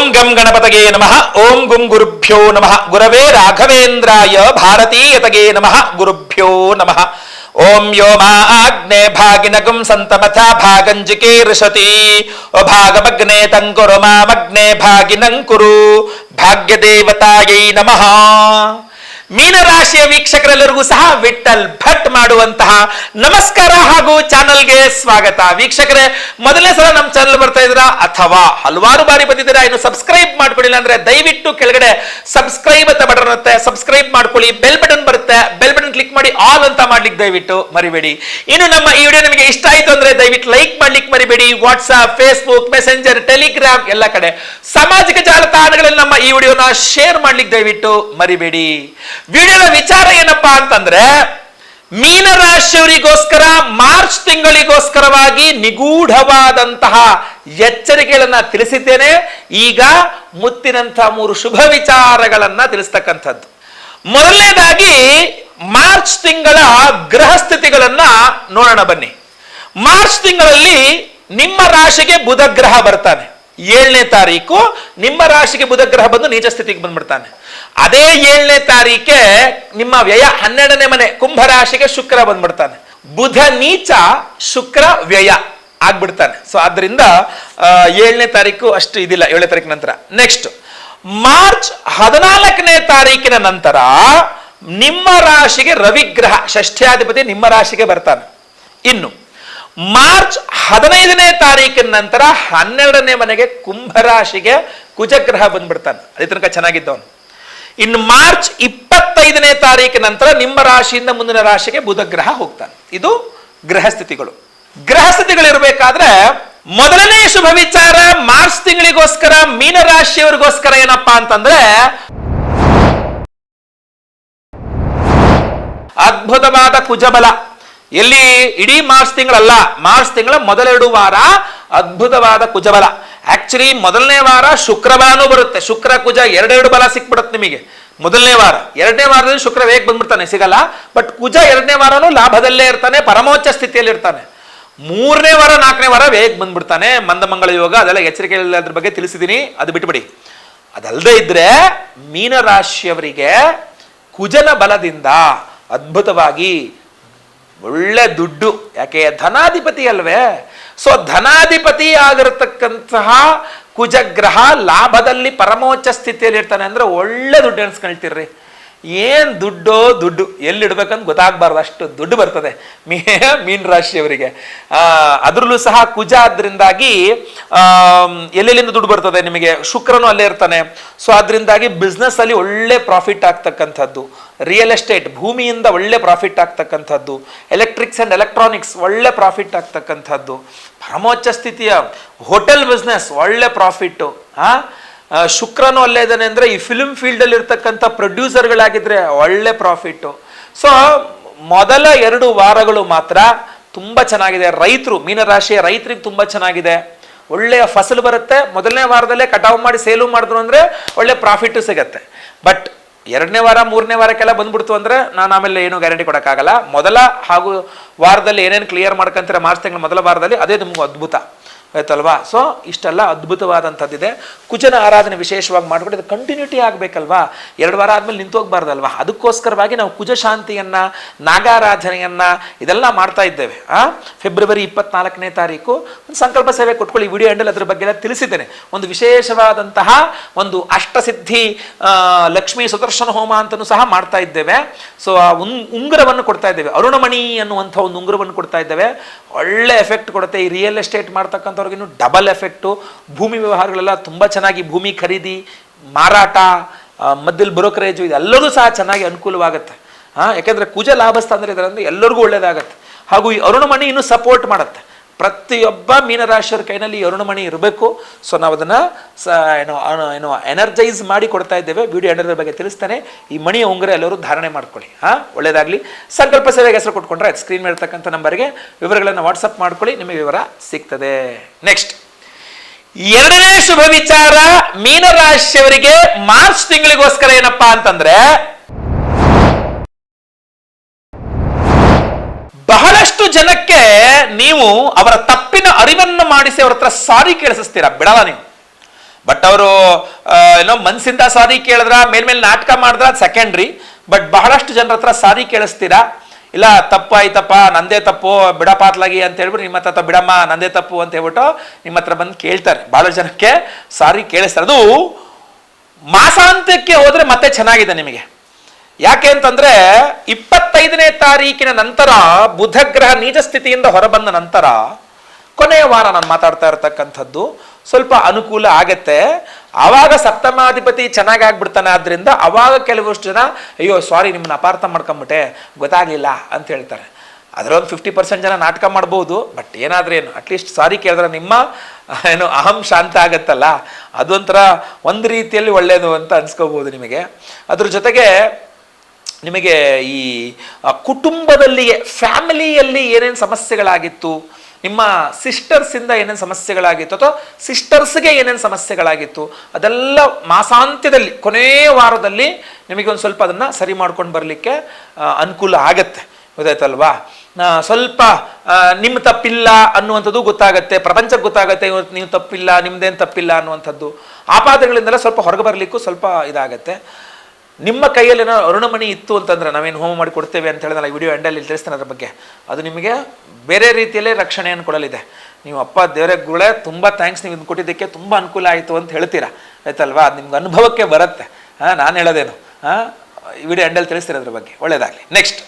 ओं गं गणपतगे नम ओं गुंगुरुभ्यो नम, गुरव राघवेन्द्राय भारतीयतगे नम, गुरुभ्यो नम। ओं योमा आग्ने भागिनगुं सन्तमथ भागञ्जिकीर्षति भागमग्ने तङ्कुरु मामग्ने भागिनं कुरु। भाग्यदेवतायै नम। ಮೀನರಾಶಿಯ ವೀಕ್ಷಕರೆಲ್ಲರಿಗೂ ಸಹ ವಿಠಲ್ ಭಟ್ ಮಾಡುವಂತಹ ನಮಸ್ಕಾರ ಹಾಗೂ ಚಾನಲ್ಗೆ ಸ್ವಾಗತ. ವೀಕ್ಷಕರೇ, ಮೊದಲನೇ ಸಲ ನಮ್ಮ ಚಾನಲ್ ಬರ್ತಾ ಇದ್ದೀರಾ? ಅಥವಾ ಹಲವಾರು ಬಾರಿ ಬಂದಿದ್ದೀರಾ? ಇನ್ನು ಸಬ್ಸ್ಕ್ರೈಬ್ ಮಾಡ್ಕೊಳ್ಳಿಲ್ಲ ಅಂದ್ರೆ ದಯವಿಟ್ಟು ಕೆಳಗಡೆ ಸಬ್ಸ್ಕ್ರೈಬ್ ಅಂತ ಬಟನ್ ಇರುತ್ತೆ. ಸಬ್ಸ್ಕ್ರೈಬ್ ಮಾಡ್ಕೊಳ್ಳಿ. ಬೆಲ್ ಬಟನ್ ಬರುತ್ತೆ. ಬೆಲ್ ಬಟನ್ ಕ್ಲಿಕ್ ಮಾಡಿ ಆಲ್ ಅಂತ ಮಾಡ್ಲಿಕ್ಕೆ ದಯವಿಟ್ಟು ಮರಿಬೇಡಿ. ಇನ್ನು ನಮ್ಮ ಈ ವಿಡಿಯೋ ನಿಮಗೆ ಇಷ್ಟ ಆಯ್ತು ಅಂದ್ರೆ ದಯವಿಟ್ಟು ಲೈಕ್ ಮಾಡ್ಲಿಕ್ಕೆ ಮರಿಬೇಡಿ. ವಾಟ್ಸ್ಆಪ್ ಫೇಸ್ಬುಕ್ ಮೆಸೆಂಜರ್ ಟೆಲಿಗ್ರಾಮ್ ಎಲ್ಲ ಕಡೆ. ಸಾಮಾಜಿಕ ಜಾಲತಾಣಗಳಲ್ಲಿ ನಮ್ಮ ಈ ವಿಡಿಯೋನ ಶೇರ್ ಮಾಡ್ಲಿಕ್ಕೆ ದಯವಿಟ್ಟು ಮರಿಬೇಡಿ. ವಿಡಿಯೋದ ವಿಚಾರ ಏನಪ್ಪಾ ಅಂತಂದ್ರೆ ಮೀನರಾಶಿಯವರಿಗೋಸ್ಕರ ಮಾರ್ಚ್ ತಿಂಗಳಿಗೋಸ್ಕರವಾಗಿ ನಿಗೂಢವಾದಂತಹ ಎಚ್ಚರಿಕೆಗಳನ್ನ ತಿಳಿಸಿದ್ದೇನೆ. ಈಗ ಮುತ್ತಿನಂತಹ ಮೂರು ಶುಭ ವಿಚಾರಗಳನ್ನ ತಿಳಿಸ್ತಕ್ಕಂಥದ್ದು. ಮೊದಲನೇದಾಗಿ ಮಾರ್ಚ್ ತಿಂಗಳ ಗ್ರಹ ಸ್ಥಿತಿಗಳನ್ನ ನೋಡೋಣ ಬನ್ನಿ. ಮಾರ್ಚ್ ತಿಂಗಳಲ್ಲಿ ನಿಮ್ಮ ರಾಶಿಗೆ ಬುಧ ಗ್ರಹ ಬರ್ತಾನೆ. ಏಳನೇ ತಾರೀಕು ನಿಮ್ಮ ರಾಶಿಗೆ ಬುಧ ಗ್ರಹ ಬಂದು ನೀಚ ಸ್ಥಿತಿಗೆ ಬಂದ್ಬಿಡ್ತಾನೆ. ಅದೇ ಏಳನೇ ತಾರೀಕೆ ನಿಮ್ಮ ವ್ಯಯ ಹನ್ನೆರಡನೇ ಮನೆ ಕುಂಭ ರಾಶಿಗೆ ಶುಕ್ರ ಬಂದ್ಬಿಡ್ತಾನೆ. ಬುಧ ನೀಚ, ಶುಕ್ರ ವ್ಯಯ ಆಗ್ಬಿಡ್ತಾನೆ. ಸೊ ಆದ್ರಿಂದ ಏಳನೇ ತಾರೀಕು ಅಷ್ಟು ಇದಿಲ್ಲ, ಏಳನೇ ತಾರೀಕು ನಂತರ. ನೆಕ್ಸ್ಟ್ ಮಾರ್ಚ್ ಹದಿನಾಲ್ಕನೇ ತಾರೀಕಿನ ನಂತರ ನಿಮ್ಮ ರಾಶಿಗೆ ರವಿಗ್ರಹ ಷಷ್ಠ್ಯಾಧಿಪತಿ ನಿಮ್ಮ ರಾಶಿಗೆ ಬರ್ತಾನೆ. ಇನ್ನು ಮಾರ್ಚ್ ಹದಿನೈದನೇ ತಾರೀಕಿನ ನಂತರ ಹನ್ನೆರಡನೇ ಮನೆಗೆ ಕುಂಭರಾಶಿಗೆ ಕುಜಗ್ರಹ ಬಂದ್ಬಿಡ್ತಾನೆ. ಅದೇ ತನಕ ಚೆನ್ನಾಗಿದ್ದವನು. ಇನ್ನು ಮಾರ್ಚ್ ಇಪ್ಪತ್ತೈದನೇ ತಾರೀಕಿನ ನಂತರ ನಿಮ್ಮ ರಾಶಿಯಿಂದ ಮುಂದಿನ ರಾಶಿಗೆ ಬುಧ ಗ್ರಹ ಹೋಗ್ತಾನೆ. ಇದು ಗ್ರಹ ಸ್ಥಿತಿಗಳು ಗ್ರಹ ಸ್ಥಿತಿಗಳಿರ್ಬೇಕಾದ್ರೆ ಮೊದಲನೇ ಶುಭ ವಿಚಾರ ಮಾರ್ಚ್ ತಿಂಗಳಿಗೋಸ್ಕರ ಮೀನ ರಾಶಿಯವರಿಗೋಸ್ಕರ ಏನಪ್ಪಾ ಅಂತಂದ್ರೆ ಅದ್ಭುತವಾದ ಕುಜಬಲ. ಎಲ್ಲಿ? ಇಡೀ ಮಾರ್ಚ್ ತಿಂಗಳಲ್ಲ. ಮಾರ್ಚ್ ತಿಂಗಳ ಮೊದಲೆರಡು ವಾರ ಅದ್ಭುತವಾದ ಕುಜಬಲ. ಆಕ್ಚುಲಿ ಮೊದಲನೇ ವಾರ ಶುಕ್ರಬಲನೂ ಬರುತ್ತೆ. ಶುಕ್ರ, ಕುಜ ಎರಡೆರಡು ಬಲ ಸಿಕ್ಬಿಡುತ್ತೆ ನಿಮಗೆ. ಮೊದಲನೇ ವಾರ. ಎರಡನೇ ವಾರದಲ್ಲಿ ಶುಕ್ರ ವೇಗ ಬಂದ್ಬಿಡ್ತಾನೆ, ಸಿಗಲ್ಲ. ಬಟ್ ಕುಜ ಎರಡನೇ ವಾರನೂ ಲಾಭದಲ್ಲೇ ಇರ್ತಾನೆ, ಪರಮೋಚ್ಚ ಸ್ಥಿತಿಯಲ್ಲಿ ಇರ್ತಾನೆ. ಮೂರನೇ ವಾರ, ನಾಲ್ಕನೇ ವಾರ ವೇಗ ಬಂದ್ಬಿಡ್ತಾನೆ. ಮಂದಮಂಗಳ ಯೋಗ, ಅದೆಲ್ಲ ಎಚ್ಚರಿಕೆ ಅದ್ರ ಬಗ್ಗೆ ತಿಳಿಸಿದ್ದೀನಿ ಅದು ಬಿಟ್ಬಿಡಿ. ಅದಲ್ಲದೆ ಇದ್ರೆ ಮೀನರಾಶಿಯವರಿಗೆ ಕುಜನ ಬಲದಿಂದ ಅದ್ಭುತವಾಗಿ ಒಳ್ಳೆ ದುಡ್ಡು. ಯಾಕೆ, ಧನಾಧಿಪತಿ ಅಲ್ವೇ? ಸೊ ಧನಾಧಿಪತಿ ಆಗಿರತಕ್ಕಂತಹ ಕುಜಗ್ರಹ ಲಾಭದಲ್ಲಿ ಪರಮೋಚ್ಚ ಸ್ಥಿತಿಯಲ್ಲಿ ಇರ್ತಾನೆ ಅಂದ್ರೆ ಒಳ್ಳೆ ದುಡ್ಡು ಎಣಿಸ್ಕೊಳ್ತೀರ್ರಿ ಏನ್ ದುಡ್ಡು ದುಡ್ಡು ಎಲ್ಲಿಡ್ಬೇಕಂತ ಗೊತ್ತಾಗಬಾರ್ದು, ಅಷ್ಟು ದುಡ್ಡು ಬರ್ತದೆ. ಮೀ, ಮೀನ್ ರಾಶಿಯವರಿಗೆ. ಅದ್ರಲ್ಲೂ ಸಹ ಕುಜ ಆದ್ರಿಂದಾಗಿ ಎಲ್ಲೆಲ್ಲಿಂದ ದುಡ್ಡು ಬರ್ತದೆ ನಿಮಗೆ? ಶುಕ್ರನು ಅಲ್ಲೇ ಇರ್ತಾನೆ. ಸೊ ಅದರಿಂದಾಗಿ ಬಿಸ್ನೆಸ್ಸಲ್ಲಿ ಒಳ್ಳೆ ಪ್ರಾಫಿಟ್ ಆಗ್ತಕ್ಕಂಥದ್ದು. ರಿಯಲ್ ಎಸ್ಟೇಟ್ ಭೂಮಿಯಿಂದ ಒಳ್ಳೆ ಪ್ರಾಫಿಟ್ ಆಗ್ತಕ್ಕಂಥದ್ದು. ಎಲೆಕ್ಟ್ರಿಕ್ಸ್ ಅಂಡ್ ಎಲೆಕ್ಟ್ರಾನಿಕ್ಸ್ ಒಳ್ಳೆ ಪ್ರಾಫಿಟ್ ಆಗ್ತಕ್ಕಂಥದ್ದು. ಪರಮೋಚ್ಚ ಸ್ಥಿತಿಯ ಹೋಟೆಲ್ ಬಿಸ್ನೆಸ್ ಒಳ್ಳೆ ಪ್ರಾಫಿಟ್ಟು ಹಾಂ ಶುಕ್ರನು ಅಲ್ಲೇ ಇದ್ದಾನೆ ಅಂದರೆ ಈ ಫಿಲ್ಮ್ ಫೀಲ್ಡ್ ಅಲ್ಲಿ ಇರ್ತಕ್ಕಂಥ ಪ್ರೊಡ್ಯೂಸರ್ಗಳಾಗಿದ್ರೆ ಒಳ್ಳೆ ಪ್ರಾಫಿಟ್ಟು ಸೊ ಮೊದಲ ಎರಡು ವಾರಗಳು ಮಾತ್ರ ತುಂಬಾ ಚೆನ್ನಾಗಿದೆ. ರೈತರು, ಮೀನರಾಶಿಯ ರೈತರಿಗೆ ತುಂಬಾ ಚೆನ್ನಾಗಿದೆ. ಒಳ್ಳೆಯ ಫಸಲು ಬರುತ್ತೆ. ಮೊದಲನೇ ವಾರದಲ್ಲೇ ಕಟಾವು ಮಾಡಿ ಸೇಲು ಮಾಡಿದ್ರು ಅಂದ್ರೆ ಒಳ್ಳೆ ಪ್ರಾಫಿಟ್ ಸಿಗತ್ತೆ. ಬಟ್ ಎರಡನೇ ವಾರ, ಮೂರನೇ ವಾರಕ್ಕೆಲ್ಲ ಬಂದ್ಬಿಡ್ತು ಅಂದ್ರೆ ನಾನು ಆಮೇಲೆ ಏನು ಗ್ಯಾರಂಟಿ ಕೊಡೋಕ್ಕಾಗಲ್ಲ. ಮೊದಲ ಹಾಗೂ ವಾರದಲ್ಲಿ ಏನೇನು ಕ್ಲಿಯರ್ ಮಾಡ್ಕೊಂತೀರ ಮಾರ್ಚ್ ತಿಂಗಳ ಮೊದಲ ವಾರದಲ್ಲಿ ಅದೇ ನಿಮ್ಗೆ ಅದ್ಭುತ. ಆಯ್ತಲ್ವಾ? ಸೊ ಇಷ್ಟೆಲ್ಲ ಅದ್ಭುತವಾದಂಥದ್ದಿದೆ. ಕುಜನ ಆರಾಧನೆ ವಿಶೇಷವಾಗಿ ಮಾಡಿಬಿಟ್ಟು ಅದು ಕಂಟಿನ್ಯೂಟಿ ಆಗಬೇಕಲ್ವಾ? ಎರಡು ವಾರ ಆದಮೇಲೆ ನಿಂತು ಹೋಗ್ಬಾರ್ದಲ್ವಾ? ಅದಕ್ಕೋಸ್ಕರವಾಗಿ ನಾವು ಕುಜ ಶಾಂತಿಯನ್ನು, ನಾಗಾರಾಧನೆಯನ್ನು ಇದೆಲ್ಲ ಮಾಡ್ತಾ ಇದ್ದೇವೆ. ಆ? ಫೆಬ್ರವರಿ ಇಪ್ಪತ್ನಾಲ್ಕನೇ ತಾರೀಕು. ಒಂದು ಸಂಕಲ್ಪ ಸೇವೆ ಕೊಟ್ಕೊಳ್ಳಿ. ವಿಡಿಯೋ ಹ್ಯಾಂಡಲ್ ಅದ್ರ ಬಗ್ಗೆ ಎಲ್ಲ ತಿಳಿಸಿದ್ದೇನೆ. ಒಂದು ವಿಶೇಷವಾದಂತಹ ಒಂದು ಅಷ್ಟಸಿದ್ಧಿ ಲಕ್ಷ್ಮೀ ಸುದರ್ಶನ ಹೋಮ ಅಂತಲೂ ಸಹ ಮಾಡ್ತಾ ಇದ್ದೇವೆ. ಸೊ ಆ ಉಂ- ಉಂಗುರವನ್ನು ಕೊಡ್ತಾ ಇದ್ದೇವೆ. ಅರುಣಮಣಿ ಅನ್ನುವಂಥ ಒಂದು ಉಂಗುರವನ್ನು ಕೊಡ್ತಾ ಇದ್ದೇವೆ. ಒಳ್ಳೆ ಎಫೆಕ್ಟ್ ಕೊಡುತ್ತೆ. ಈ ರಿಯಲ್ ಎಸ್ಟೇಟ್ ಮಾಡ್ತಕ್ಕಂಥವ್ರಿಗೆ ಇನ್ನು ಡಬಲ್ ಎಫೆಕ್ಟು ಭೂಮಿ ವ್ಯವಹಾರಗಳೆಲ್ಲ ತುಂಬ ಚೆನ್ನಾಗಿ ಭೂಮಿ ಖರೀದಿ, ಮಾರಾಟ ಮದ್ದಲ್ಲಿ ಬ್ರೋಕರೇಜು ಇದೆಲ್ಲದೂ ಸಹ ಚೆನ್ನಾಗಿ ಅನುಕೂಲವಾಗುತ್ತೆ. ಹಾಂ ಯಾಕೆಂದರೆ ಕುಜ ಲಾಭಸ್ಥಾನ ಇದರಂದ್ರೆ ಎಲ್ಲರಿಗೂ ಒಳ್ಳೆಯದಾಗತ್ತೆ ಹಾಗೂ ಈ ಅರುಣಮಣಿ ಇನ್ನೂ ಸಪೋರ್ಟ್ ಮಾಡುತ್ತೆ. ಪ್ರತಿಯೊಬ್ಬ ಮೀನರಾಶಿಯರ ಕೈನಲ್ಲಿ ಅರುಣಮಣಿ ಇರಬೇಕು. ಸೊ ನಾವು ಅದನ್ನು ಸ, ಏನೋ ಏನೋ ಎನರ್ಜೈಸ್ ಮಾಡಿ ಕೊಡ್ತಾ ಇದ್ದೇವೆ. ವಿಡಿಯೋ ಎಂಡರ್ ಬಗ್ಗೆ ತಿಳಿಸ್ತಾನೆ. ಈ ಮಣಿಯ ಉಂಗುರ ಎಲ್ಲರೂ ಧಾರಣೆ ಮಾಡ್ಕೊಳ್ಳಿ. ಹಾಂ, ಒಳ್ಳೇದಾಗಲಿ. ಸಂಕಲ್ಪ ಸೇವೆಗೆ ಹೆಸರು ಕೊಟ್ಕೊಂಡ್ರೆ ಅದು ಸ್ಕ್ರೀನ್ ಮೇಲಿರ್ತಕ್ಕಂಥ ನಂಬರ್ಗೆ ವಿವರಗಳನ್ನು ವಾಟ್ಸಪ್ ಮಾಡ್ಕೊಳ್ಳಿ. ನಿಮಗೆ ವಿವರ ಸಿಗ್ತದೆ. ನೆಕ್ಸ್ಟ್ ಎರಡನೇ ಶುಭ ವಿಚಾರ ಮೀನರಾಶಿಯವರಿಗೆ ಮಾರ್ಚ್ ತಿಂಗಳಿಗೋಸ್ಕರ ಏನಪ್ಪಾ ಅಂತಂದ್ರೆ ಬಹಳಷ್ಟು ಜನಕ್ಕೆ ನೀವು ಅವರ ತಪ್ಪಿನ ಅರಿವನ್ನು ಮಾಡಿಸಿ ಅವ್ರ ಹತ್ರ ಸಾರಿ ಕೇಳಿಸ್ತೀರಾ? ಬಿಡಲ್ಲ ನೀವು. ಬಟ್ ಅವರು ಏನೋ ಮನ್ಸಿಂದ ಸಾರಿ ಕೇಳಿದ್ರ ಮೇಲ್ಮೇಲೆ ನಾಟಕ ಮಾಡಿದ್ರ ಸೆಕೆಂಡ್ರಿ ಬಟ್ ಬಹಳಷ್ಟು ಜನರ ಹತ್ರ ಸಾರಿ ಕೇಳಿಸ್ತೀರಾ? ಇಲ್ಲ, ತಪ್ಪು ಆಯ್ತಪ್ಪ, ನಂದೇ ತಪ್ಪು ಬಿಡಪಾತ್ಲಾಗಿ ಅಂತ ಹೇಳ್ಬಿಟ್ಟು ನಿಮ್ಮ ಹತ್ರ ಬಿಡಮ್ಮ, ನಂದೇ ತಪ್ಪು ಅಂತ ಹೇಳ್ಬಿಟ್ಟು ನಿಮ್ಮ ಹತ್ರ ಬಂದು ಕೇಳ್ತಾರೆ. ಬಹಳ ಜನಕ್ಕೆ ಸಾರಿ ಕೇಳಿಸ್ತಾರೆ. ಅದು ಮಾಸಾಂತ್ಯಕ್ಕೆ ಹೋದ್ರೆ ಮತ್ತೆ ಚೆನ್ನಾಗಿದೆ ನಿಮಗೆ. ಯಾಕೆ ಅಂತಂದ್ರೆ ಇಪ್ಪತ್ತೈದನೇ ತಾರೀಕಿನ ನಂತರ ಬುಧಗ್ರಹ ನೀಚ ಸ್ಥಿತಿಯಿಂದ ಹೊರಬಂದ ನಂತರ ಕೊನೆಯ ವಾರ ನಾನು ಮಾತಾಡ್ತಾ ಇರತಕ್ಕಂಥದ್ದು. ಸ್ವಲ್ಪ ಅನುಕೂಲ ಆಗತ್ತೆ. ಆವಾಗ ಸಪ್ತಮಾಧಿಪತಿ ಚೆನ್ನಾಗಿ ಆಗ್ಬಿಡ್ತಾನೆ, ಆದ್ರಿಂದ ಅವಾಗ ಕೆಲವಷ್ಟು ಜನ, ಅಯ್ಯೋ ಸಾರಿ ನಿಮ್ಮನ್ನ ಅಪಾರ್ಥ ಮಾಡ್ಕೊಂಬಿಟ್ಟೆ, ಗೊತ್ತಾಗ್ಲಿಲ್ಲ ಅಂತ ಹೇಳ್ತಾರೆ. ಅದರೊಂದು ಫಿಫ್ಟಿ ಪರ್ಸೆಂಟ್ ಜನ ನಾಟಕ ಮಾಡ್ಬೋದು, ಬಟ್ ಏನಾದ್ರೂ ಏನು ಅಟ್ಲೀಸ್ಟ್ ಸಾರಿ ಕೇಳಿದ್ರೆ ನಿಮ್ಮ, ಏನು, ಅಹಂ ಶಾಂತ ಆಗತ್ತಲ್ಲ. ಅದೊಂಥರ ಒಂದು ರೀತಿಯಲ್ಲಿ ಒಳ್ಳೆಯದು ಅಂತ ಅನ್ಸ್ಕೋಬಹುದು ನಿಮಗೆ. ಅದ್ರ ಜೊತೆಗೆ ನಿಮಗೆ ಈ ಕುಟುಂಬದಲ್ಲಿಯೇ, ಫ್ಯಾಮಿಲಿಯಲ್ಲಿ ಏನೇನು ಸಮಸ್ಯೆಗಳಾಗಿತ್ತು, ನಿಮ್ಮ ಸಿಸ್ಟರ್ಸಿಂದ ಏನೇನು ಸಮಸ್ಯೆಗಳಾಗಿತ್ತು, ಅಥವಾ ಸಿಸ್ಟರ್ಸ್ಗೆ ಏನೇನು ಸಮಸ್ಯೆಗಳಾಗಿತ್ತು, ಅದೆಲ್ಲ ಮಾಸಾಂತ್ಯದಲ್ಲಿ ಕೊನೆಯ ವಾರದಲ್ಲಿ ನಿಮಗೆ ಒಂದು ಸ್ವಲ್ಪ ಅದನ್ನು ಸರಿ ಮಾಡ್ಕೊಂಡು ಬರಲಿಕ್ಕೆ ಅನುಕೂಲ ಆಗತ್ತೆ. ಗೊತ್ತಾಯ್ತಲ್ವಾ? ಸ್ವಲ್ಪ ನಿಮ್ಮ ತಪ್ಪಿಲ್ಲ ಅನ್ನುವಂಥದ್ದು ಗೊತ್ತಾಗತ್ತೆ, ಪ್ರಪಂಚಕ್ಕೆ ಗೊತ್ತಾಗತ್ತೆ ನೀವು ತಪ್ಪಿಲ್ಲ, ನಿಮ್ದೇನು ತಪ್ಪಿಲ್ಲ ಅನ್ನುವಂಥದ್ದು. ಆಪಾದಗಳಿಂದೆಲ್ಲ ಸ್ವಲ್ಪ ಹೊರಗೆ ಬರಲಿಕ್ಕೂ ಸ್ವಲ್ಪ ಇದಾಗತ್ತೆ. ನಿಮ್ಮ ಕೈಯಲ್ಲಿ ಏನೋ ಅರುಣಮಣಿ ಇತ್ತು ಅಂತಂದ್ರೆ ನಾವೇನು ಹೋಮ ಮಾಡಿ ಕೊಡ್ತೇವೆ ಅಂತ ಹೇಳಿದ್ರೆ ವಿಡಿಯೋ ಎಂಡಲ್ಲಿ ತಿಳಿಸ್ತಾನೆ ಅದ್ರ ಬಗ್ಗೆ. ಅದು ನಿಮಗೆ ಬೇರೆ ರೀತಿಯಲ್ಲೇ ರಕ್ಷಣೆಯನ್ನು ಕೊಡಲಿದೆ. ನೀವು ಅಪ್ಪ ದೇವರ ಗುಳೆ ತುಂಬ ಥ್ಯಾಂಕ್ಸ್ ನೀವು ಕೊಟ್ಟಿದ್ದಕ್ಕೆ ತುಂಬ ಅನುಕೂಲ ಆಯಿತು ಅಂತ ಹೇಳ್ತೀರಾ? ಆಯ್ತಲ್ವಾ? ಅದು ನಿಮ್ಗೆ ಅನುಭವಕ್ಕೆ ಬರುತ್ತೆ. ಹಾಂ ನಾನು ಹೇಳೋದೇನು? ಹಾಂ ವಿಡಿಯೋ ಎಂಡಲ್ಲಿ ತಿಳಿಸ್ತೀರ ಅದ್ರ ಬಗ್ಗೆ. ಒಳ್ಳೇದಾಗಲಿ. ನೆಕ್ಸ್ಟ್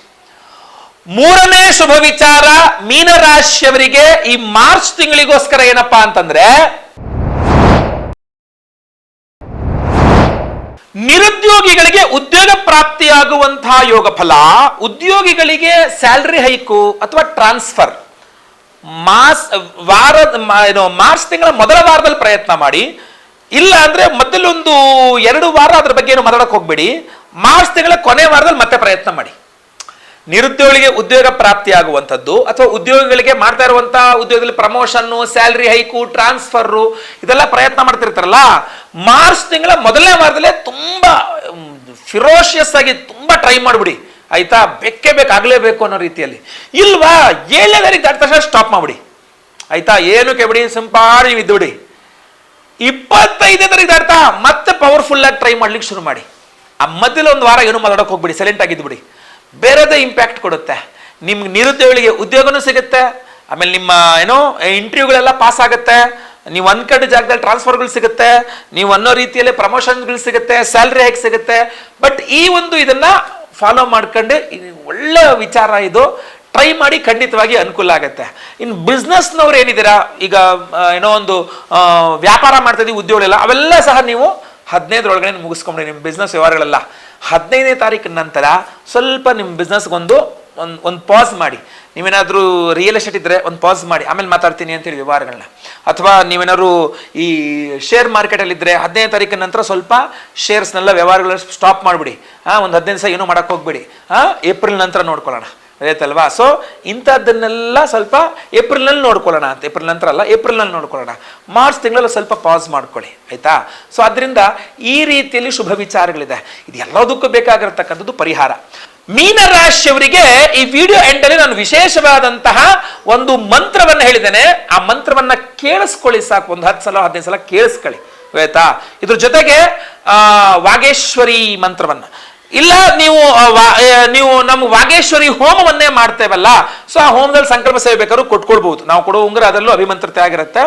ಮೂರನೇ ಶುಭ ವಿಚಾರ ಮೀನರಾಶಿಯವರಿಗೆ ಈ ಮಾರ್ಚ್ ತಿಂಗಳಿಗೋಸ್ಕರ ಏನಪ್ಪಾ ಅಂತಂದ್ರೆ ನಿರುದ್ಯೋಗಿಗಳಿಗೆ ಉದ್ಯೋಗ ಪ್ರಾಪ್ತಿಯಾಗುವಂತಹ ಯೋಗ ಫಲ ಉದ್ಯೋಗಿಗಳಿಗೆ ಸ್ಯಾಲ್ರಿ ಹೈಕು ಅಥವಾ ಟ್ರಾನ್ಸ್ಫರ್. ಮಾಸ್ ವಾರ ಮಾರ್ಚ್ ತಿಂಗಳ ಮೊದಲ ವಾರದಲ್ಲಿ ಪ್ರಯತ್ನ ಮಾಡಿ. ಇಲ್ಲ ಅಂದ್ರೆ ಮೊದಲೊಂದು ಎರಡು ವಾರ ಅದ್ರ ಬಗ್ಗೆ ಏನು ಮಾತಾಡಕ್ ಹೋಗ್ಬೇಡಿ. ಮಾರ್ಚ್ ತಿಂಗಳ ಕೊನೆ ವಾರದಲ್ಲಿ ಮತ್ತೆ ಪ್ರಯತ್ನ ಮಾಡಿ. ನಿರುದ್ಯೋಗಿಗಳಿಗೆ ಉದ್ಯೋಗ ಪ್ರಾಪ್ತಿಯಾಗುವಂಥದ್ದು ಅಥವಾ ಉದ್ಯೋಗಿಗಳಿಗೆ ಮಾಡ್ತಾ ಇರುವಂತಹ ಉದ್ಯೋಗದಲ್ಲಿ ಪ್ರಮೋಷನ್ನು, ಸ್ಯಾಲ್ರಿ ಹೈಕು ಟ್ರಾನ್ಸ್ಫರ್ ಇದೆಲ್ಲ ಪ್ರಯತ್ನ ಮಾಡ್ತಿರ್ತಾರಲ್ಲ, ಮಾರ್ಚ್ ತಿಂಗಳ ಮೊದಲನೇ ವಾರದಲ್ಲೇ ತುಂಬಾ ಫಿರೋಷಿಯಸ್ ಆಗಿ ತುಂಬಾ ಟ್ರೈ ಮಾಡ್ಬಿಡಿ. ಆಯ್ತಾ? ಬೇಕೇ ಬೇಕಾಗಲೇಬೇಕು ಅನ್ನೋ ರೀತಿಯಲ್ಲಿ. ಇಲ್ವಾ? ಏಳನೇ ತಾರೀಕು ತಕ್ಷಣ ಸ್ಟಾಪ್ ಮಾಡ್ಬಿಡಿ. ಆಯ್ತಾ? ಏನು ಕೆಬಿಡಿ ಸಿಂಪಾಡಿ ಇದ್ದುಬಿಡಿ ಇಪ್ಪತ್ತೈದನೇ ತಾರೀಕು ದಾಟ್ತಾ ಮತ್ತೆ ಪವರ್ಫುಲ್ ಆಗಿ ಟ್ರೈ ಮಾಡ್ಲಿಕ್ಕೆ ಶುರು ಮಾಡಿ. ಆ ಮಧ್ಯದಲ್ಲಿ ಒಂದು ವಾರ ಏನು ಮಾತಾಡೋಕೆ ಹೋಗ್ಬಿಡಿ ಸೈಲೆಂಟ್ ಆಗಿದ್ಬಿಡಿ ಬೇರೆದೇ ಇಂಪ್ಯಾಕ್ಟ್ ಕೊಡುತ್ತೆ. ನಿಮ್ಗೆ ನಿರುದ್ಯೋಗಿಗಳಿಗೆ ಉದ್ಯೋಗನೂ ಸಿಗುತ್ತೆ. ಆಮೇಲೆ ನಿಮ್ಮ, ಏನೋ ಇಂಟರ್ವ್ಯೂಗಳೆಲ್ಲ ಪಾಸ್ ಆಗುತ್ತೆ. ನೀವು ಅನ್ಕಂಡ ಜಾಗದಲ್ಲಿ ಟ್ರಾನ್ಸ್ಫರ್ಗಳು ಸಿಗುತ್ತೆ. ನೀವು ಅನ್ನೋ ರೀತಿಯಲ್ಲಿ ಪ್ರಮೋಷನ್ಗಳು ಸಿಗುತ್ತೆ. ಸ್ಯಾಲ್ರಿ ಹೇಗೆ ಸಿಗುತ್ತೆ. ಬಟ್ ಈ ಒಂದು ಇದನ್ನ ಫಾಲೋ ಮಾಡ್ಕೊಂಡು ಒಳ್ಳೆ ವಿಚಾರ ಇದು. ಟ್ರೈ ಮಾಡಿ ಖಂಡಿತವಾಗಿ ಅನುಕೂಲ ಆಗುತ್ತೆ. ಇನ್ನು ಬಿಸ್ನೆಸ್ನವ್ರು ಏನಿದ್ದೀರಾ? ಈಗ ಏನೋ ಒಂದು ವ್ಯಾಪಾರ ಮಾಡ್ತಾ ಉದ್ಯೋಗ ಅವೆಲ್ಲ ಸಹ ನೀವು ಹದಿನೈದರೊಳಗಡೆ ಮುಗಿಸ್ಕೊಂಬಿಡಿ ನಿಮ್ಮ ಬಿಸ್ನೆಸ್ ವ್ಯವಹಾರಗಳೆಲ್ಲ. ಹದಿನೈದನೇ ತಾರೀಕಿನ ನಂತರ ಸ್ವಲ್ಪ ನಿಮ್ಮ ಬಿಸ್ನೆಸ್ಗೊಂದು ಒಂದು ಒಂದು ಪಾಸ್ ಮಾಡಿ. ನೀವೇನಾದರೂ ರಿಯಲ್ ಎಸ್ಟೇಟ್ ಇದ್ದರೆ ಒಂದು ಪಾಸ್ ಮಾಡಿ. ಆಮೇಲೆ ಮಾತಾಡ್ತೀನಿ ಅಂತೇಳಿ ವ್ಯವಹಾರಗಳನ್ನ ಅಥವಾ ನೀವೇನಾದ್ರು ಈ ಶೇರ್ ಮಾರ್ಕೆಟಲ್ಲಿದ್ದರೆ ಹದಿನೈದು ತಾರೀಕಿನ ನಂತರ ಸ್ವಲ್ಪ ಶೇರ್ಸ್ನೆಲ್ಲ ವ್ಯವಹಾರಗಳನ್ನ ಸ್ಟಾಪ್ ಮಾಡಿಬಿಡಿ. ಹಾಂ ಒಂದು ಹದಿನೈದು ದಿವಸ ಏನೂ ಮಾಡೋಕ್ಕೆ ಹೋಗ್ಬೇಡಿ. ಹಾಂ ಏಪ್ರಿಲ್ ನಂತರ ನೋಡ್ಕೊಳ್ಳೋಣ. ಆಯ್ತಲ್ವಾ ಸೊ ಇಂಥದ್ದನ್ನೆಲ್ಲ ಸ್ವಲ್ಪ ಏಪ್ರಿಲ್ನಲ್ಲಿ ನೋಡ್ಕೊಳ್ಳೋಣ ಅಂತ. ಏಪ್ರಿಲ್ ನಂತರ ಅಲ್ಲ, ಏಪ್ರಿಲ್ನಲ್ಲಿ ನೋಡ್ಕೊಳ್ಳೋಣ. ಮಾರ್ಚ್ ತಿಂಗಳಲ್ಲಿ ಸ್ವಲ್ಪ ಪಾಸ್ ಮಾಡ್ಕೊಳ್ಳಿ, ಆಯಿತಾ? ಸೊ ಅದರಿಂದ ಈ ರೀತಿಯಲ್ಲಿ ಶುಭ ವಿಚಾರಗಳಿದೆ. ಇದು ಎಲ್ಲದಕ್ಕೂ ಬೇಕಾಗಿರತಕ್ಕಂಥದ್ದು ಪರಿಹಾರ. ಮೀನರಾಶಿಯವರಿಗೆ ಈ ವಿಡಿಯೋ ಎಂಡಲ್ಲಿ ನಾನು ವಿಶೇಷವಾದಂತಹ ಒಂದು ಮಂತ್ರವನ್ನು ಹೇಳಿದ್ದೇನೆ. ಆ ಮಂತ್ರವನ್ನು ಕೇಳಿಸ್ಕೊಳ್ಳಿ ಸಾಕು. ಒಂದು ಹತ್ತು ಸಲ, ಹದಿನೈದು ಸಲ ಕೇಳಿಸ್ಕೊಳ್ಳಿ, ಆಯ್ತಾ? ಇದ್ರ ಜೊತೆಗೆ ವಾಗೇಶ್ವರಿ ಮಂತ್ರವನ್ನ. ಇಲ್ಲ ನೀವು ನೀವು ನಮ್ಮ ವಾಗೇಶ್ವರಿ ಹೋಮವನ್ನೇ ಮಾಡ್ತೇವಲ್ಲ ಸೊ ಆ ಹೋಮದಲ್ಲಿ ಸಂಕಲ್ಪ ಸೇವೆ ಬೇಕಾದ್ರೂ ಕೊಟ್ಕೊಳ್ಬಹುದು. ನಾವು ಕೊಡೋ ಉಂಗುರ ಅದರಲ್ಲೂ ಅಭಿಮಂತ್ರತೆ ಆಗಿರುತ್ತೆ.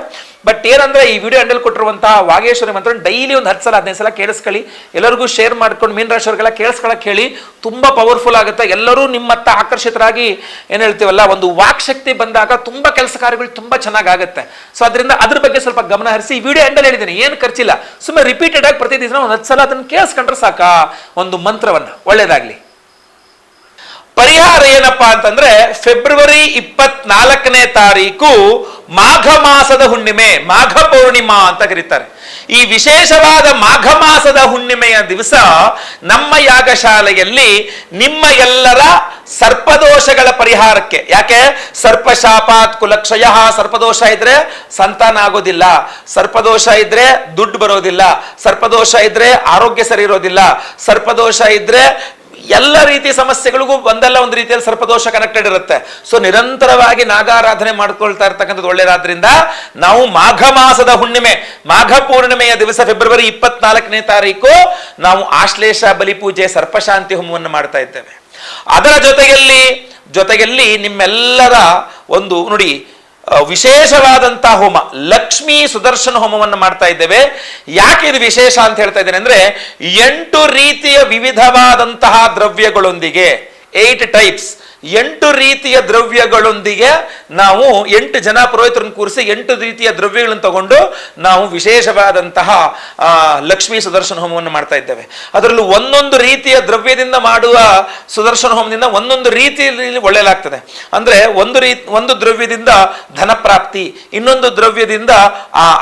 ಬಟ್ ಏನಂದ್ರೆ ಈ ವಿಡಿಯೋ ಹ್ಯಾಂಡಲ್ ಕೊಟ್ಟಿರುವಂತಹ ವಾಗೇಶ್ವರಿ ಮಂತ್ರ ಡೈಲಿ ಒಂದು ಹತ್ತು ಸಲ, ಹದಿನೈದು ಸಲ ಕೇಳಿಸ್ಕೊಳ್ಳಿ. ಎಲ್ಲರಿಗೂ ಶೇರ್ ಮಾಡ್ಕೊಂಡು ಮೀನ್ ರಾಶಿಯವರಿಗೆಲ್ಲ ಕೇಳಿಸ್ಕೊಳಕ್ ಹೇಳಿ. ತುಂಬಾ ಪವರ್ಫುಲ್ ಆಗುತ್ತೆ. ಎಲ್ಲರೂ ನಿಮ್ಮತ್ತ ಆಕರ್ಷಿತರಾಗಿ ಏನ್ ಹೇಳ್ತೀವಲ್ಲ, ಒಂದು ವಾಕ್ಶಕ್ತಿ ಬಂದಾಗ ತುಂಬಾ ಕೆಲಸ ಕಾರ್ಯಗಳು ತುಂಬಾ ಚೆನ್ನಾಗಿ ಆಗುತ್ತೆ ಸೊ ಅದರಿಂದ ಅದ್ರ ಬಗ್ಗೆ ಸ್ವಲ್ಪ ಗಮನ ಹರಿಸಿ ಈ ವಿಡಿಯೋ ಎಂಡಲ್ಲಿ ಹೇಳಿದ್ದೀನಿ. ಏನು ಖರ್ಚಿಲ್ಲ. ಸುಮ್ಮನೆ ರಿಪೀಟೆಡ್ ಆಗಿ ಪ್ರತಿ ದಿವಸ ಒಂದು ಹತ್ತು ಸಲ ಅದನ್ನು ಕೇಳಿಸ್ಕೊಂಡ್ರೆ ಸಾಕಾ? ಒಂದು ಮಂತ್ರವನ್ನ. ಒಳ್ಳೇದಾಗ್ಲಿ. ಪರಿಹಾರ ಏನಪ್ಪಾ ಅಂತಂದ್ರೆ ಫೆಬ್ರವರಿ ಇಪ್ಪತ್ನಾಲ್ಕನೇ ತಾರೀಕು ಮಾಘ ಮಾಸದ ಹುಣ್ಣಿಮೆ, ಮಾಘ ಪೌರ್ಣಿಮಾ ಅಂತ ಕರೀತಾರೆ. ಈ ವಿಶೇಷವಾದ ಮಾಘ ಮಾಸದ ಹುಣ್ಣಿಮೆಯ ದಿವಸ ನಮ್ಮ ಯಾಗಶಾಲೆಯಲ್ಲಿ ನಿಮ್ಮ ಎಲ್ಲರ ಸರ್ಪದೋಷಗಳ ಪರಿಹಾರಕ್ಕೆ, ಯಾಕೆ? ಸರ್ಪಶಾಪಾತ್ ಕುಲಕ್ಷಯ ಸರ್ಪದೋಷ ಇದ್ರೆ ಸಂತಾನ ಆಗೋದಿಲ್ಲ, ಸರ್ಪದೋಷ ಇದ್ರೆ ದುಡ್ಡು ಬರೋದಿಲ್ಲ, ಸರ್ಪದೋಷ ಇದ್ರೆ ಆರೋಗ್ಯ ಸರಿ ಇರೋದಿಲ್ಲ, ಸರ್ಪದೋಷ ಇದ್ರೆ ಎಲ್ಲ ರೀತಿಯ ಸಮಸ್ಯೆಗಳಿಗೂ ಒಂದಲ್ಲ ಒಂದು ರೀತಿಯಲ್ಲಿ ಸರ್ಪದೋಷ ಕನೆಕ್ಟೆಡ್ ಇರುತ್ತೆ. ಸೊ ನಿರಂತರವಾಗಿ ನಾಗಾರಾಧನೆ ಮಾಡ್ಕೊಳ್ತಾ ಇರ್ತಕ್ಕಂಥದ್ದು ಒಳ್ಳೆಯದಾದ್ರಿಂದ ನಾವು ಮಾಘ ಮಾಸದ ಹುಣ್ಣಿಮೆ, ಮಾಘ ಪೂರ್ಣಿಮೆಯ ದಿವಸ ಫೆಬ್ರವರಿ ಇಪ್ಪತ್ನಾಲ್ಕನೇ ತಾರೀಕು ನಾವು ಆಶ್ಲೇಷ ಬಲಿಪೂಜೆ ಸರ್ಪಶಾಂತಿ ಹೋಮವನ್ನು ಮಾಡ್ತಾ ಇದ್ದೇವೆ. ಅದರ ಜೊತೆಯಲ್ಲಿ ಜೊತೆಯಲ್ಲಿ ನಿಮ್ಮೆಲ್ಲರ ಒಂದು, ನೋಡಿ ವಿಶೇಷವಾದಂತಹ ಹೋಮ. ಲಕ್ಷ್ಮೀ ಸುದರ್ಶನ ಹೋಮವನ್ನು ಮಾಡ್ತಾ ಇದ್ದೇವೆ. ಯಾಕೆ ಇದು ವಿಶೇಷ ಅಂತ ಹೇಳ್ತಾ ಇದ್ದೇನೆ ಅಂದ್ರೆ, ಎಂಟು ರೀತಿಯ ವಿವಿಧವಾದಂತಹ ದ್ರವ್ಯಗಳೊಂದಿಗೆ ಏಟ್ ಟೈಪ್ಸ್ ಎಂಟು ರೀತಿಯ ದ್ರವ್ಯಗಳೊಂದಿಗೆ ನಾವು ಎಂಟು ಜನ ಪುರೋಹಿತರನ್ನು ಕೂರಿಸಿ ಎಂಟು ರೀತಿಯ ದ್ರವ್ಯಗಳನ್ನು ತಗೊಂಡು ನಾವು ವಿಶೇಷವಾದಂತಹ ಲಕ್ಷ್ಮೀ ಸುದರ್ಶನ ಹೋಮವನ್ನು ಮಾಡ್ತಾ ಇದ್ದೇವೆ. ಅದರಲ್ಲೂ ಒಂದೊಂದು ರೀತಿಯ ದ್ರವ್ಯದಿಂದ ಮಾಡುವ ಸುದರ್ಶನ ಹೋಮದಿಂದ ಒಂದೊಂದು ರೀತಿಯಲ್ಲಿ ಒಳ್ಳೆಯಲಾಗ್ತದೆ. ಅಂದ್ರೆ ಒಂದು ರೀ, ಒಂದು ದ್ರವ್ಯದಿಂದ ಧನ ಪ್ರಾಪ್ತಿ, ಇನ್ನೊಂದು ದ್ರವ್ಯದಿಂದ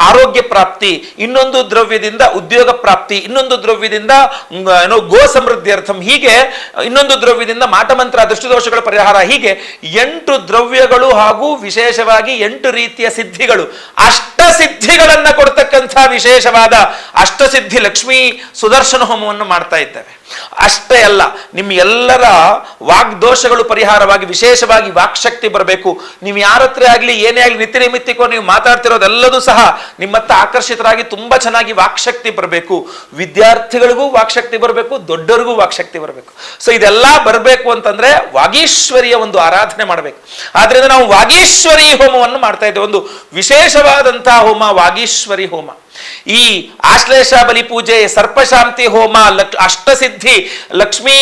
ಆರೋಗ್ಯ ಪ್ರಾಪ್ತಿ, ಇನ್ನೊಂದು ದ್ರವ್ಯದಿಂದ ಉದ್ಯೋಗ ಪ್ರಾಪ್ತಿ, ಇನ್ನೊಂದು ದ್ರವ್ಯದಿಂದ ಏನೋ ಗೋ ಸಮೃದ್ಧಿ ಅರ್ಥಂ ಹೀಗೆ, ಇನ್ನೊಂದು ದ್ರವ್ಯದಿಂದ ಮಾಟಮಂತ್ರ, ದೃಷ್ಟಿದೋಷಗಳ ಪರಿಹಾರ. ಹೀಗೆ ಎಂಟು ದ್ರವ್ಯಗಳು ಹಾಗೂ ವಿಶೇಷವಾಗಿ ಎಂಟು ರೀತಿಯ ಸಿದ್ಧಿಗಳು. ಅಷ್ಟ ಸಿದ್ಧಿಗಳನ್ನ ಕೊಡ್ತಕ್ಕಂಥ ವಿಶೇಷವಾದ ಅಷ್ಟಸಿದ್ಧಿ ಲಕ್ಷ್ಮೀ ಸುದರ್ಶನ ಹೋಮವನ್ನು ಮಾಡ್ತಾ ಇದ್ದೇವೆ. ಅಷ್ಟೇ ಅಲ್ಲ ನಿಮ್ಮ ಎಲ್ಲರ ವಾಗ್ದೋಷಗಳು ಪರಿಹಾರವಾಗಿ ವಿಶೇಷವಾಗಿ ವಾಕ್ಶಕ್ತಿ ಬರಬೇಕು. ನೀವು ಯಾರ ಹತ್ರ ಆಗಲಿ, ಏನೇ ಆಗಲಿ, ನಿತ್ಯ ನಿಮಿತ್ತಿಕೋ ನೀವು ಮಾತಾಡ್ತಿರೋದೆಲ್ಲದೂ ಸಹ ನಿಮ್ಮತ್ತ ಆಕರ್ಷಿತರಾಗಿ ತುಂಬಾ ಚೆನ್ನಾಗಿ ವಾಕ್ಶಕ್ತಿ ಬರಬೇಕು. ವಿದ್ಯಾರ್ಥಿಗಳಿಗೂ ವಾಕ್ಶಕ್ತಿ ಬರಬೇಕು, ದೊಡ್ಡರಿಗೂ ವಾಕ್ಶಕ್ತಿ ಬರಬೇಕು. ಸೊ ಇದೆಲ್ಲ ಬರಬೇಕು ಅಂತಂದ್ರೆ ವಾಗೀಶ್ವರಿಯ ಒಂದು ಆರಾಧನೆ ಮಾಡಬೇಕು. ಆದ್ರಿಂದ ನಾವು ವಾಗೀಶ್ವರಿ ಹೋಮವನ್ನು ಮಾಡ್ತಾ ಇದ್ದೇವೆ. ಒಂದು ವಿಶೇಷವಾದಂತಹ ಹೋಮ ವಾಗೀಶ್ವರಿ ಹೋಮ. ಈ ಆಶ್ಲೇಷ ಬಲಿ ಪೂಜೆ, ಸರ್ಪಶಾಂತಿ ಹೋಮ, ಲಕ್, ಅಷ್ಟಸಿದ್ಧಿ, ಲಕ್ಷ್ಮೀ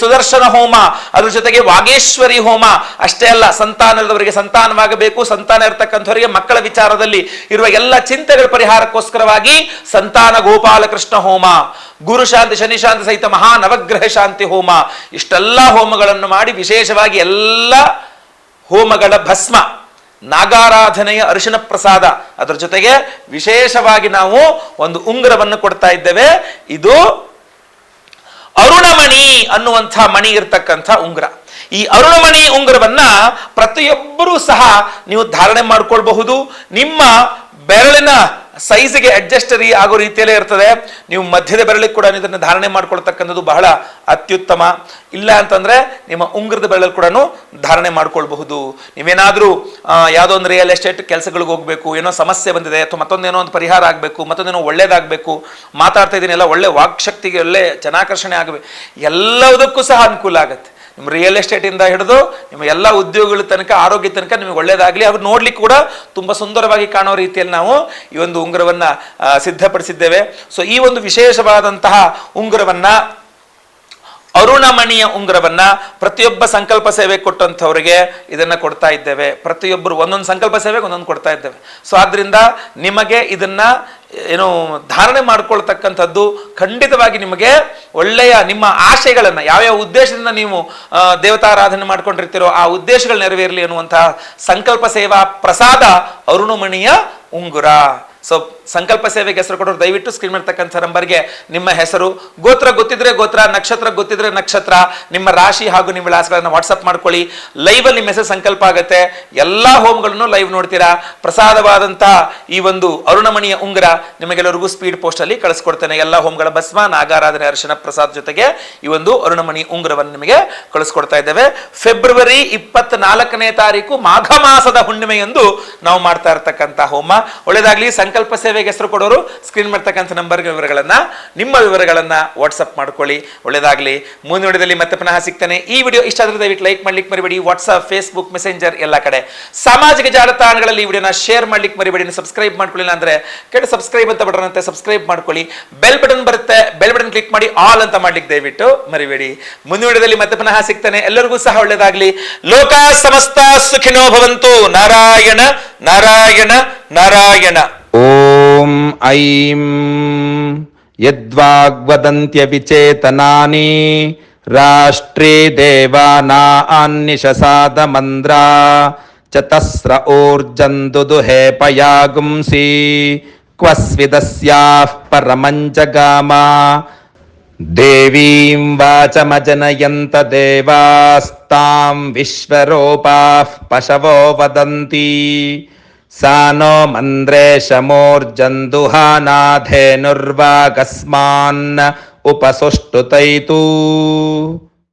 ಸುದರ್ಶನ ಹೋಮ, ಅದ್ರ ಜೊತೆಗೆ ವಾಗೇಶ್ವರಿ ಹೋಮ, ಅಷ್ಟೇ ಅಲ್ಲ, ಸಂತಾನದವರಿಗೆ ಸಂತಾನವಾಗಬೇಕು, ಸಂತಾನ ಇರತಕ್ಕಂಥವರಿಗೆ ಮಕ್ಕಳ ವಿಚಾರದಲ್ಲಿ ಇರುವ ಎಲ್ಲ ಚಿಂತೆಗಳ ಪರಿಹಾರಕ್ಕೋಸ್ಕರವಾಗಿ ಸಂತಾನ ಗೋಪಾಲಕೃಷ್ಣ ಹೋಮ, ಗುರು ಶಾಂತಿ, ಶನಿ ಶಾಂತಿ ಸಹಿತ ಮಹಾ ನವಗ್ರಹ ಶಾಂತಿ ಹೋಮ, ಇಷ್ಟೆಲ್ಲ ಹೋಮಗಳನ್ನು ಮಾಡಿ ವಿಶೇಷವಾಗಿ ಎಲ್ಲ ಹೋಮಗಳ ಭಸ್ಮ. ನಾಗಾರಾಧನೆಯ ಅರಿಶಿನ ಪ್ರಸಾದ. ಅದರ ಜೊತೆಗೆ ವಿಶೇಷವಾಗಿ ನಾವು ಒಂದು ಉಂಗುರವನ್ನು ಕೊಡ್ತಾ ಇದ್ದೇವೆ. ಇದು ಅರುಣಮಣಿ ಅನ್ನುವಂಥ ಮಣಿ ಇರ್ತಕ್ಕಂಥ ಉಂಗುರ. ಈ ಅರುಣಮಣಿ ಉಂಗುರವನ್ನ ಪ್ರತಿಯೊಬ್ಬರೂ ಸಹ ನೀವು ಧಾರಣೆ ಮಾಡಿಕೊಳ್ಬಹುದು. ನಿಮ್ಮ ಬೆರಳಿನ ಸೈಜ್ಗೆ ಅಡ್ಜಸ್ಟರಿ ಆಗೋ ರೀತಿಯಲ್ಲೇ ಇರ್ತದೆ. ನೀವು ಮಧ್ಯದ ಬೆರಳಿಗೆ ಕೂಡ ಇದನ್ನು ಧಾರಣೆ ಮಾಡ್ಕೊಳ್ತಕ್ಕಂಥದ್ದು ಬಹಳ ಅತ್ಯುತ್ತಮ. ಇಲ್ಲ ಅಂತಂದ್ರೆ ನಿಮ್ಮ ಉಂಗ್ರದ ಬೆರಳಲ್ಲಿ ಕೂಡ ಧಾರಣೆ ಮಾಡ್ಕೊಳ್ಬಹುದು. ನೀವೇನಾದರೂ ಯಾವುದೋ ಒಂದು ರಿಯಲ್ ಎಸ್ಟೇಟ್ ಕೆಲಸಗಳಿಗೆ ಹೋಗಬೇಕು, ಏನೋ ಸಮಸ್ಯೆ ಬಂದಿದೆ, ಅಥವಾ ಮತ್ತೊಂದೇನೋ ಒಂದು ಪರಿಹಾರ ಆಗಬೇಕು ಮತ್ತೊಂದೇನೋ ಒಳ್ಳೇದಾಗಬೇಕು, ಮಾತಾಡ್ತಾ ಇದ್ದೀನಿ ಎಲ್ಲ ಒಳ್ಳೆ ವಾಕ್ಶಕ್ತಿಗೆ ಒಳ್ಳೆ ಜನಾಕರ್ಷಣೆ ಆಗಬೇಕು, ಎಲ್ಲದಕ್ಕೂ ಸಹ ಅನುಕೂಲ ಆಗುತ್ತೆ. ನಿಮ್ಮ ರಿಯಲ್ ಎಸ್ಟೇಟಿಂದ ಹಿಡಿದು ನಿಮ್ಮ ಎಲ್ಲ ಉದ್ಯೋಗಗಳ ತನಕ, ಆರೋಗ್ಯ ತನಕ ನಿಮಗೆ ಒಳ್ಳೆಯದಾಗಲಿ ಅದು ನೋಡ್ಲಿಕ್ಕೆ ಕೂಡ ತುಂಬ ಸುಂದರವಾಗಿ ಕಾಣೋ ರೀತಿಯಲ್ಲಿ ನಾವು ಈ ಒಂದು ಉಂಗುರವನ್ನು ಸಿದ್ಧಪಡಿಸಿದ್ದೇವೆ. ಸೊ ಈ ಒಂದು ವಿಶೇಷವಾದಂತಹ ಉಂಗುರವನ್ನು, ಅರುಣಮಣಿಯ ಉಂಗುರವನ್ನ ಪ್ರತಿಯೊಬ್ಬ ಸಂಕಲ್ಪ ಸೇವೆ ಕೊಟ್ಟಂಥವರಿಗೆ ಇದನ್ನ ಕೊಡ್ತಾ ಇದ್ದೇವೆ. ಪ್ರತಿಯೊಬ್ಬರು ಒಂದೊಂದು ಸಂಕಲ್ಪ ಸೇವೆಗೆ ಒಂದೊಂದು ಕೊಡ್ತಾ ಇದ್ದೇವೆ. ಸೊ ಆದ್ರಿಂದ ನಿಮಗೆ ಇದನ್ನ ಏನು ಧಾರಣೆ ಮಾಡ್ಕೊಳ್ತಕ್ಕಂಥದ್ದು ಖಂಡಿತವಾಗಿ ನಿಮಗೆ ಒಳ್ಳೆಯ ನಿಮ್ಮ ಆಶಯಗಳನ್ನು ಯಾವ್ಯಾವ ಉದ್ದೇಶದಿಂದ ನೀವು ದೇವತಾರಾಧನೆ ಮಾಡ್ಕೊಂಡಿರ್ತೀರೋ ಆ ಉದ್ದೇಶಗಳು ನೆರವೇರಲಿ ಅನ್ನುವಂತಹ ಸಂಕಲ್ಪ ಸೇವಾ ಪ್ರಸಾದ ಅರುಣಮಣಿಯ ಉಂಗುರ. ಸೊ ಸಂಕಲ್ಪ ಸೇವೆಗೆ ಹೆಸರು ಕೊಡೋರು ದಯವಿಟ್ಟು ಸ್ಕ್ರೀನ್ ಮಾಡ್ತಕ್ಕಂಥ ನಂಬರ್ಗೆ ನಿಮ್ಮ ಹೆಸರು, ಗೋತ್ರ ಗೊತ್ತಿದ್ರೆ ಗೋತ್ರ, ನಕ್ಷತ್ರ ಗೊತ್ತಿದ್ರೆ ನಕ್ಷತ್ರ, ನಿಮ್ಮ ರಾಶಿ ಹಾಗೂ ನಿಮ್ಮ ವಿಳಾಸಗಳನ್ನ ವಾಟ್ಸಪ್ ಮಾಡ್ಕೊಳ್ಳಿ. ಲೈವ್ ಅಲ್ಲಿ ನಿಮ್ಮ ಹೆಸರು ಸಂಕಲ್ಪ ಆಗುತ್ತೆ. ಎಲ್ಲಾ ಹೋಮ್ಗಳನ್ನು ಲೈವ್ ನೋಡ್ತೀರಾ. ಪ್ರಸಾದವಾದಂತಹ ಈ ಒಂದು ಅರುಣಮಣಿಯ ಉಂಗುರ ನಿಮಗೆಲ್ಲರಿಗೂ ಸ್ಪೀಡ್ ಪೋಸ್ಟ್ ಅಲ್ಲಿ ಕಳಿಸ್ಕೊಡ್ತೇನೆ. ಎಲ್ಲ ಹೋಮ್ಗಳ ಭಸ್ಮ, ನಾಗಾರಾಧನೆ, ಅರ್ಶನ, ಪ್ರಸಾದ್ ಜೊತೆಗೆ ಈ ಒಂದು ಅರುಣಮಣಿ ಉಂಗುರವನ್ನು ನಿಮಗೆ ಕಳಿಸ್ಕೊಡ್ತಾ ಇದ್ದೇವೆ. ಫೆಬ್ರವರಿ ಇಪ್ಪತ್ನಾಲ್ಕನೇ ತಾರೀಕು ಮಾಘ ಮಾಸದ ಹುಣ್ಣಿಮೆಯಂದು ನಾವು ಮಾಡ್ತಾ ಇರ್ತಕ್ಕಂಥ ಹೋಮ. ಒಳ್ಳೇದಾಗ್ಲಿ, ಸಂಕಲ್ಪ ಸೇವೆಗೆ ಹೆಸರು ಕೊಡೋರು ಸ್ಕ್ರೀನ್ ಮಾಡ್ತಕ್ಕಂಥ ನಂಬರ್ ವಿವರಗಳನ್ನ, ನಿಮ್ಮ ವಿವರಗಳನ್ನ ವಾಟ್ಸಪ್ ಮಾಡ್ಕೊಳ್ಳಿ. ಒಳ್ಳೇದಾಗಲಿ. ಮುಂದಿನ ವಿಡಿಯೋದಲ್ಲಿ ಮತ್ತೆ ಪುನಃ ಸಿಗ್ತಾನೆ. ಈ ವಿಡಿಯೋ ಇಷ್ಟ ಆದರೆ ದಯವಿಟ್ಟು ಲೈಕ್ ಮಾಡ್ಲಿಕ್ಕೆ ಮರಿಬೇಡಿ. ವಾಟ್ಸಪ್ ಫೇಸ್ಬುಕ್ ಮೆಸೆಂಜರ್ ಎಲ್ಲ ಕಡೆ. ಸಾಮಾಜಿಕ ಜಾಲತಾಣಗಳಲ್ಲಿ ಈ ವಿಡಿಯೋನ ಶೇರ್ ಮಾಡ್ಲಿಕ್ಕೆ ಮರಿಬೇಡಿ. ಸಬ್ಸ್ಕ್ರೈಬ್ ಮಾಡ್ಕೊಳ್ಳಿಲ್ಲ ಅಂದ್ರೆ ಕೆಟ್ಟ ಸಬ್ಸ್ಕ್ರೈಬ್ ಅಂತ ಬಟನ್ ಅಂತ ಸಬ್ಸ್ಕ್ರೈಬ್ ಮಾಡ್ಕೊಳ್ಳಿ. ಬೆಲ್ ಬಟನ್ ಬರುತ್ತೆ. ಬೆಲ್ ಬಟನ್ ಕ್ಲಿಕ್ ಮಾಡಿ ಆಲ್ ಅಂತ ಮಾಡ್ಲಿಕ್ಕೆ ದಯವಿಟ್ಟು ಮರಿಬೇಡಿ. ಮುಂದಿನ ವಿಡಿಯೋದಲ್ಲಿ ಮತ್ತೆ ಪುನಃ ಸಿಗ್ತಾನೆ. ಎಲ್ಲರಿಗೂ ಸಹ ಒಳ್ಳೇದಾಗ್ಲಿ. ಲೋಕ ಸಮಸ್ತ ಸುಖಿನೋ ಭವಂತು. ನಾರಾಯಣ ನಾರಾಯಣ ನಾರಾಯಣ. ఓం ఐం యద్వాగ్వదంత్యవిచేతనాని రాష్ట్రే దేవానాన్నిషసాదమంద్రా చతస్ర ఊర్జందుదుహేపయాగుంసి క్వస్విదస్యాః పరమంజగామా. దేవీం వాచమజనయంత దేవాస్తాం విశ్వరూపాః పశవో వదంతి. सा नो मन्द्रेशमूर्जन्दुहानाधेनुर्वागस्मान् उपसुष्टुतैतु